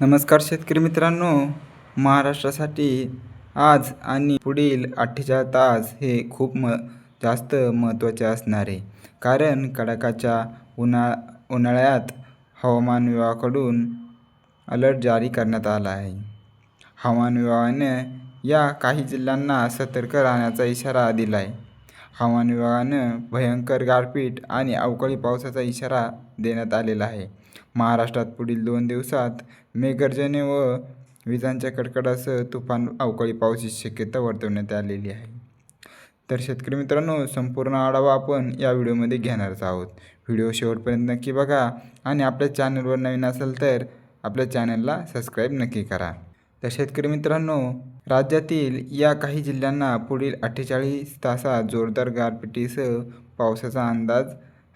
नमस्कार शेतकरी मित्रांनो. महाराष्ट्रासाठी आज आणि पुढील अठ्ठेचाळीस तास हे खूप म जास्त महत्त्वाचे असणार आहे. कारण कडाकाच्या उन्हा उन्हाळ्यात हवामान विभागाकडून अलर्ट जारी करण्यात आला आहे. हवामान विभागाने या काही जिल्ह्यांना सतर्क राहण्याचा इशारा दिला आहे हवामान विभागानं भयंकर गारपीट आणि अवकाळी पावसाचा इशारा देण्यात आलेला आहे. महाराष्ट्रात पुढील दोन दिवसात मेघगर्जने व विजांच्या कडकडासह तुफान अवकाळी पावसाची शक्यता वर्तवण्यात आलेली आहे. तर शेतकरी मित्रांनो संपूर्ण आढावा आपण या व्हिडिओमध्ये घेणारच आहोत. व्हिडिओ शेवटपर्यंत नक्की बघा आणि आपल्या चॅनलवर नवीन असेल तर आपल्या चॅनलला सबस्क्राईब नक्की करा. तर शेतकरी मित्रांनो राज्यातील या काही जिल्ह्यांना पुढील अठ्ठेचाळीस तासात जोरदार गारपिटीसह पावसाचा अंदाज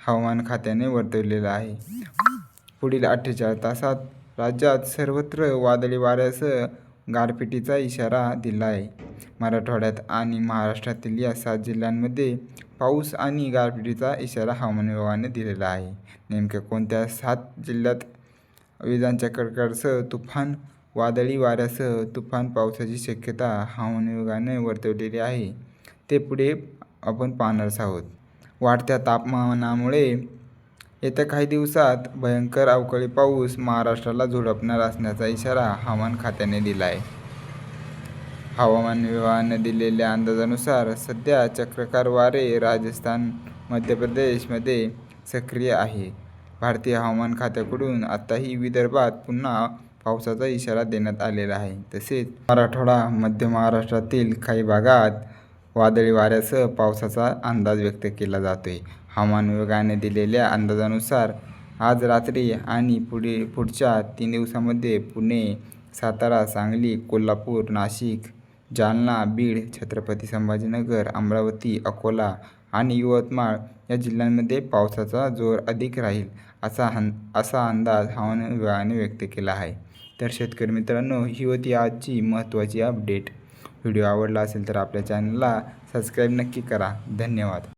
हवामान खात्याने वर्तवलेला आहे. पुढील अठ्ठेचाळीस तासात राज्यात सर्वत्र वादळी वाऱ्यासह गारपिटीचा इशारा दिला आहे. मराठवाड्यात आणि महाराष्ट्रातील या सात जिल्ह्यांमध्ये पाऊस आणि गारपिटीचा इशारा हवामान विभागाने दिलेला आहे. नेमक्या कोणत्या सात जिल्ह्यात विजांच्या कडकडसह तुफान वादळी वाऱ्यासह तुफान पावसाची शक्यता हवामान विभागाने वर्तवलेली आहे. ते पुढे आपण पाहणारच आहोत. वाढत्या तापमानामुळे येत्या काही दिवसात भयंकर अवकाळी पाऊस महाराष्ट्राला झोडपणार असण्याचा इशारा हवामान खात्याने दिला आहे हवामान विभागाने दिलेल्या अंदाजानुसार सध्या चक्रकार वारे राजस्थान मध्य प्रदेशमध्ये सक्रिय आहे. भारतीय हवामान खात्याकडून आत्ताही विदर्भात पुन्हा पावसाचा इशारा देण्यात आलेला आहे. तसेच मराठवाडा मध्य महाराष्ट्रातील काही भागात वादळी वाऱ्यासह पावसाचा अंदाज व्यक्त केला जातो आहे हवामान विभागाने दिलेल्या अंदाजानुसार आज रात्री आणि पुढे पुढच्या तीन दिवसामध्ये पुणे सातारा सांगली कोल्हापूर नाशिक जालना बीड छत्रपती संभाजीनगर अमरावती अकोला आणि यवतमाळ या जिल्ह्यांमध्ये पावसाचा जोर अधिक राहील असा हं असा अंदाज हवामान विभागाने व्यक्त केला आहे. तर शेतकरी मित्रांनो ही होती आजची महत्त्वाची अपडेट व्हिडिओ आवडला असेल तर आपल्या चॅनलला सबस्क्राईब नक्की करा. धन्यवाद.